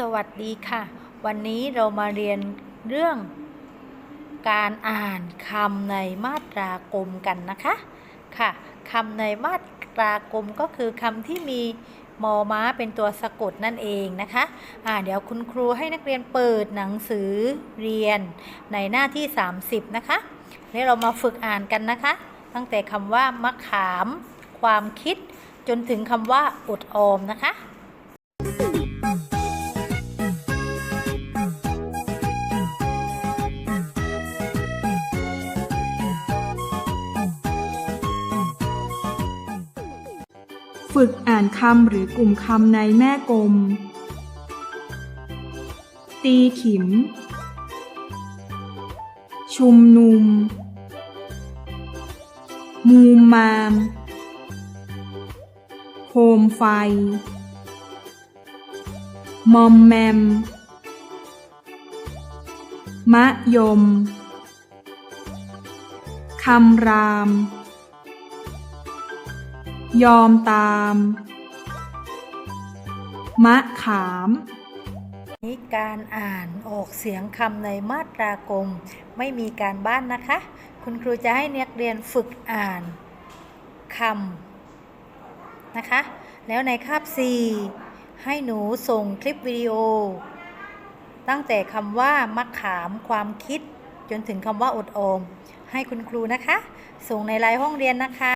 สวัสดีค่ะ วันนี้เรามาเรียนเรื่องการอ่านคำในมาตรากลมกันนะคะค่ะคำในมาตรากลมก็คือคำที่มีมอม้าเป็นตัวสะกดนั่นเองนะคะอ่าเดี๋ยวคุณครูให้นักเรียนเปิดหนังสือเรียนในหน้าที่ 30 นะคะแล้วเรามาฝึกอ่านกันนะคะ ตั้งแต่คำว่ามะขาม ความคิด จนถึงคำว่าอดออมนะคะ ฝึกอ่านคำหรือกลุ่มคำในแม่กลม ตีขิม ชุมนุม มูมมาม โคมไฟ มอมแมม มะยม คำราม ยอมตาม มะขาม นี้การอ่านออกเสียงคำในมาตรากลมไม่มีการบ้านนะคะ คุณครูจะให้นักเรียนฝึกอ่านคำนะคะ แล้วในคาบ 4 ให้หนูส่งคลิปวิดีโอ ตั้งแต่คำว่ามะขามความคิด จนถึงคำว่าอดออม ให้คุณครูนะคะ ส่งในไลน์ห้องเรียนนะคะ